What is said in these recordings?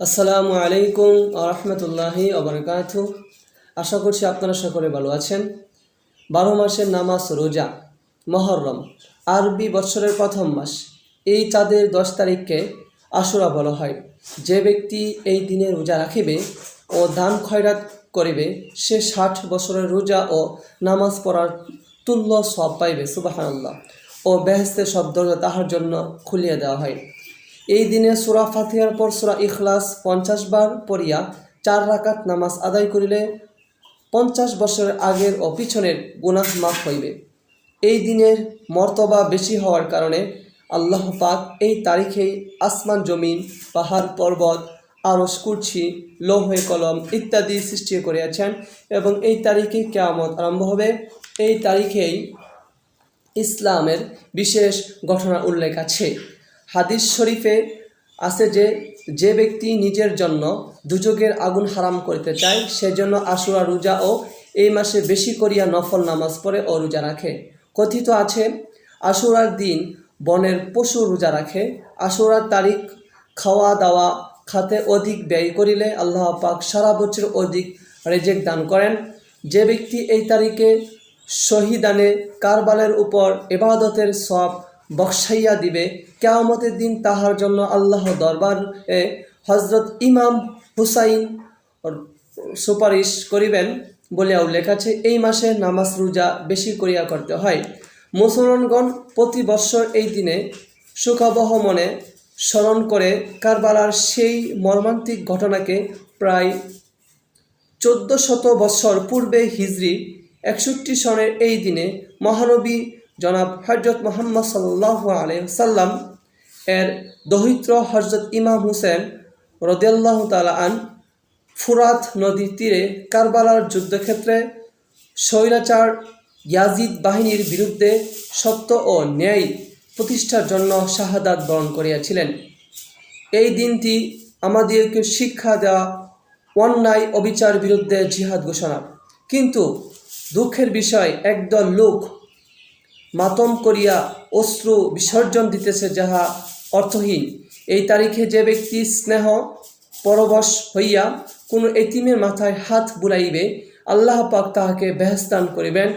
আসসালামু আলাইকুম রহমতুল্লাহি অবরকাত আশা করছি আপনারা সকলে ভালো আছেন। বারো মাসের নামাজ রোজা, মহরম, আরবি বৎসরের প্রথম মাস, এই চাঁদের দশ তারিখকে আশুরা বলা হয়। যে ব্যক্তি এই দিনে রোজা রাখিবে ও দান খয়রাত করিবে, সে ষাট বছরের রোজা ও নামাজ পড়ার তুল্য সব পাইবে সুবাহান্লাহ ও বেহেস্তের সব দরজা তাহার জন্য খুলিয়ে দেওয়া হয়। এই দিনে সুরা ফাতিহার পর সুরা ইখলাস পঞ্চাশ বার পড়িয়া চার রাকাত নামাজ আদায় করিলে পঞ্চাশ বছরের আগের ও পিছনের গুনাহ মাফ হইবে। এই দিনের মর্তবা বেশি হওয়ার কারণে আল্লাহ পাক এই তারিখেই আসমান, জমিন, পাহাড়, পর্বত আরস কুরছি লৌহে, কলম ইত্যাদি সৃষ্টি করিয়াছেন এবং এই তারিখে কেয়ামত আরম্ভ হবে। এই তারিখেই ইসলামের বিশেষ ঘটনা উল্লেখ আছে। হাদিস শরীফে আছে যে যে ব্যক্তি নিজের জন্য দুযোগের আগুন হারাম করিতে চায় সেজন্য আশুরা রোজা ও এই মাসে বেশি করিয়া নফল নামাজ পড়ে ও রোজা রাখে। কথিত আছে, আশুরার দিন বনের পশু রোজা রাখে। আশুরার তারিখ খাওয়া দাওয়া খাতে অধিক ব্যয় করিলে আল্লাহ পাক সারা বছর অধিক রেজেক দান করেন। যে ব্যক্তি এই তারিখে শহীদানে কারবালের উপর এবাদতের সব বক্সাইয়া দিবে। কেয়ামতের দিন তাহার জন্য আল্লাহ দরবারে হজরত ইমাম হুসাইন সুপারিশ করিবেন বলিয়া উল্লেখ আছে, এই মাসে নামাজ রোজা বেশি করিয়া করতে হয়। মুসলমানগণ প্রতি বৎসর এই দিনে সুখাবহ মনে স্মরণ করে কারবালার সেই মর্মান্তিক ঘটনাকে প্রায় চোদ্দ শত বৎসর পূর্বে হিজরি একষট্টি সনের এই দিনে মহানবী জনাব হজরত মোহাম্মদ সাল্লাহ সাল্লাম এর দহিত্র হজরত ইমাম হুসেন রদিয়াল্লাহ তালা আন ফুরাত নদীর তীরে কারবালার যুদ্ধক্ষেত্রে স্বৈরাচার ইয়াজিদ বাহিনীর বিরুদ্ধে সত্য ও ন্যায় প্রতিষ্ঠার জন্য শাহাদাত বরণ করিয়াছিলেন। এই দিনটি আমাদেরকে শিক্ষা দেওয়া অন্যায় অবিচার বিরুদ্ধে জিহাদ ঘোষণা। কিন্তু দুঃখের বিষয়, একদল লোক মাতম করিয়া অশ্রু বিসর্জন দিতেছে যাহা অর্থহীন। এই তারিখে যে ব্যক্তি স্নেহ, পরবশ হইয়া কোনো এতিমের মাথায় হাত বুলাইবে, আল্লাহ পাক তাহাকে বেহস্তান করিবেন।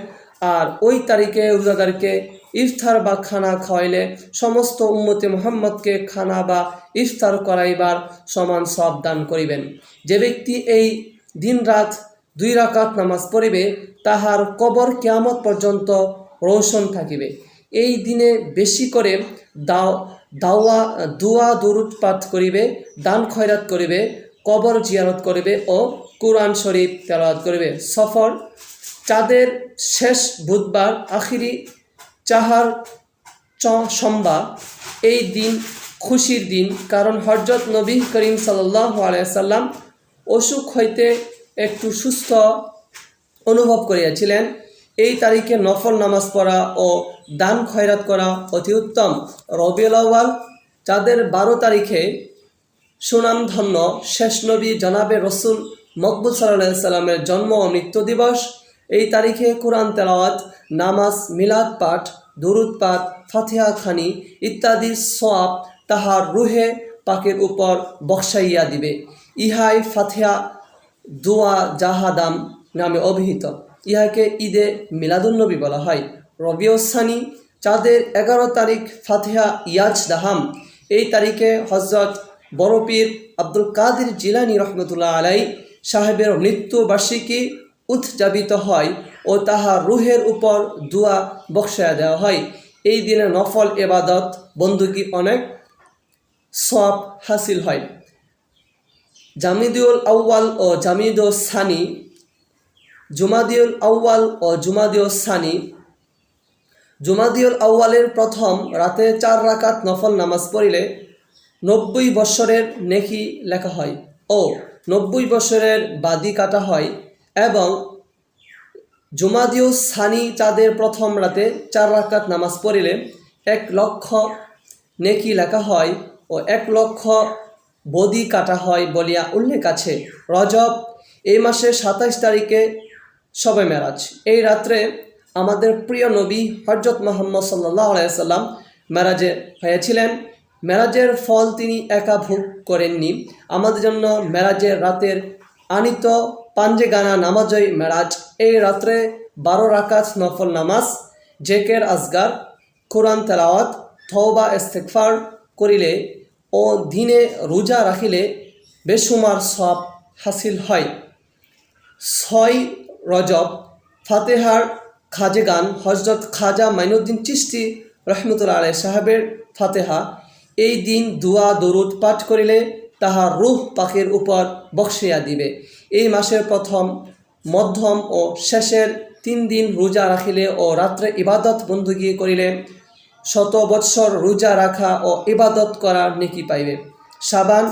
আর ওই তারিখে রোজাদারকে ইফতার বা খানা খাওয়াইলে সমস্ত উম্মতে মোহাম্মদকে খানা বা ইফতার করাইবার সমান সব দান করিবেন। যে ব্যক্তি এই দিন রাত দুই রাকাত নামাজ পড়িবে, তাহার কবর কেয়ামত পর্যন্ত রোশন থাকিবে। এই দিনে বেশি করে দাও, দাওয়া, দুয়া, দরুদ পাঠ করিবে, দান খয়রাত করিবে, কবর জিয়ারত করিবে ও কোরআন শরীফ তেলাওয়াত করিবে। সফর, চাঁদের শেষ বুধবার, আখিরি চাহার চ সম্বা এই দিন খুশির দিন। কারণ হজরত নবী করিম সাল্লাহ আলাইসাল্লাম অসুখ হইতে একটু সুস্থ অনুভব করিয়াছিলেন। এই তারিখে নফল নামাজ পড়া ও দান খয়রাত করা অতি উত্তম। রবিউল যাদের বারো তারিখে সুনামধন্য শেষ নবী জনাবে রসুল মকবুল সাল্লাহ সাল্লামের জন্ম ও মৃত্যু দিবস, এই তারিখে কোরআন তেলাওয়াত, নামাজ, মিলাদ পাঠ, দুরুদ পাঠ খানি ইত্যাদি সোয়াব তাহার রুহে পাকের উপর বক্সাইয়া দিবে। ইহাই ফাতিহা, দোয়া, জাহাদাম নামে অভিহিত। ইহাকে ঈদে মিলাদুন্নবী বলা হয়। রবিউসানি চাঁদের এগারো তারিখ ফাতিহা ইয়াজ দাহাম। এই তারিখে হজরত বড়পীর আব্দুল কাদির জিলানি রহমতুল্লাহ আলাই সাহেবের মৃত্যু বার্ষিকী উৎযাপিত হয় ও তাহার রুহের উপর দোয়া বক্সায়া দেওয়া হয়। এই দিনে নফল এবাদত, বন্দুকি অনেক সব হাসিল হয়। জামিদুল আউয়াল ও জামিদুল সানি জুমাদিউল আউয়াল ও জুমাদিউল সানি। জুমাদিউল আউয়ালের প্রথম রাতে চার রাকাত নফল নামাজ পড়িলে নব্বই বৎসরের নেকি লেখা হয় ও নব্বই বৎসরের বাদি কাটা হয় এবং জুমাদিউ সানি চাঁদের প্রথম রাতে চার রাকাত নামাজ পড়িলে এক লক্ষ নেকি লেখা হয় ও এক লক্ষ বদি কাটা হয় বলিয়া উল্লেখ আছে। রজব এই মাসের সাতাইশ তারিখে সবে মেরাজ। এই রাত্রে আমাদের প্রিয় নবী হজরত মোহাম্মদ সাল্লাহ আলাইসাল্লাম মেরাজে হয়েছিলেন। মেরাজের ফল তিনি একা ভোগ করেননি। আমাদের জন্য মেরাজের রাতের আনিত পাঞ্জে গানা নামাজই মেরাজ। এই রাত্রে বারো রাকাত নফল নামাজ, জেকের আজগার, কোরআন তেলাওয়াত থৌবা ইস্তেকফার করিলে ও দিনে রোজা রাখিলে বেসুমার সব হাসিল হয়। ছয় রজব, ফাতেহার খাজে গান হজরত খাজা মাইনুদ্দিন চিস্তি রহমতুল্লাহ আলাই সাহেবের ফাতেহা। এই দিন দুয়া, দরুদ পাঠ করিলে তাহার রূহ পাখির উপর বক্সিয়া দিবে। এই মাসের প্রথম মধ্যম ও শেষের তিন দিন রোজা রাখিলে ও রাত্রে ইবাদত বন্দুগি করিলে শত বৎসর রোজা রাখা ও ইবাদত করার নেকি পাইবে। সাবান,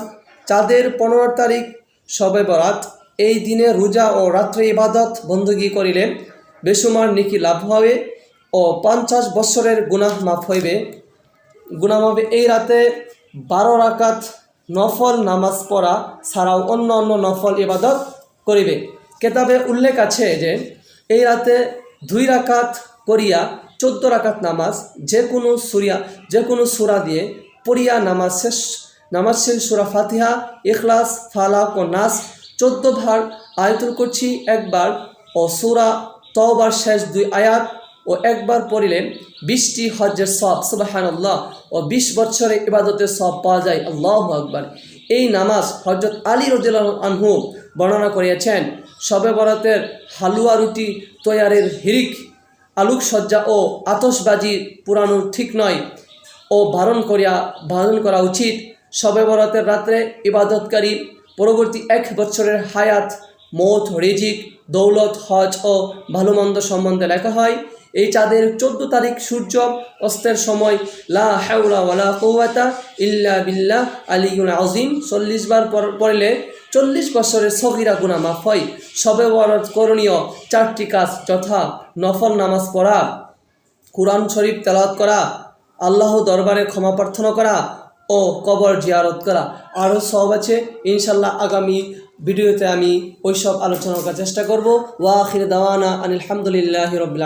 চাঁদের পনেরো তারিখ সবে বরাত এই দিনে রোজা ও রাত্রে ইবাদত বন্দুগি করিলে বেসুমার নিকি লাভ হবে ও পঞ্চাশ বৎসরের গুনাহ মাফ হইবে। গুনাহ হবে এই রাতে বারো রাকাত নফল নামাজ পড়া ছাড়াও অন্য অন্য নফল ইবাদত করিবে। কেতাবে উল্লেখ আছে যে, এই রাতে দুই রাকাত করিয়া চোদ্দ রাকাত নামাজ যে কোনো সুরিয়া যে কোনো সুরা দিয়ে পড়িয়া নামাজ শেষ নামাজ শেষ সুরা ফাতিহা, ইখলাস, ফালাক ও নাস চোদ্দ ভার আয়তুল করছি, একবার ও সুরা তওবার শেষ দুই আয়াত, ও একবার পড়িলেন বিশটি হজ্জের সব সুবাহান্লাহ ও বিশ বছরে ইবাদতের সব পাওয়া যায়। আল্লাহ আকবার। এই নামাজ হজরত আলী রদিল্লাহ আনহু বর্ণনা করিয়াছেন, সবে বরাতের হালুয়া রুটি তৈয়ারের হিরিক, আলোকসজ্জা ও আতশবাজি পুরানো ঠিক নয়, ও বারণ করিয়া বারণ করা উচিত। সবে বরাতের রাত্রে ইবাদতকারী পরবর্তী এক বছরের হায়াত, মৌত, রিজিক, দৌলত, হজ ও ভালো মন্দ সম্বন্ধে লেখা হয়। এই চাঁদের চোদ্দ তারিখ সূর্য অস্তের সময়, লা হাওলা ওয়ালা কৌয়াতা ইল্লা বিল্লাহ আলিগুন আজিম চল্লিশ বার পড়লে চল্লিশ বছরের সগিরা গুণা মাফ হয়। সবে করণীয় চারটি কাজ যথা, নফল নামাজ পড়া, কোরআন শরীফ তেলাওয়াত করা, আল্লাহ দরবারে ক্ষমা প্রার্থনা করা ও কবর জিয়ারত করা। আরও সব আছে ইনশাল্লাহ আগামী ভিডিওতে আমি ওইসব আলোচনা করার চেষ্টা করব। ওয়া আখির দাওয়ানা আনিলহামদুলিল্লাহ রবিল্লা রবিল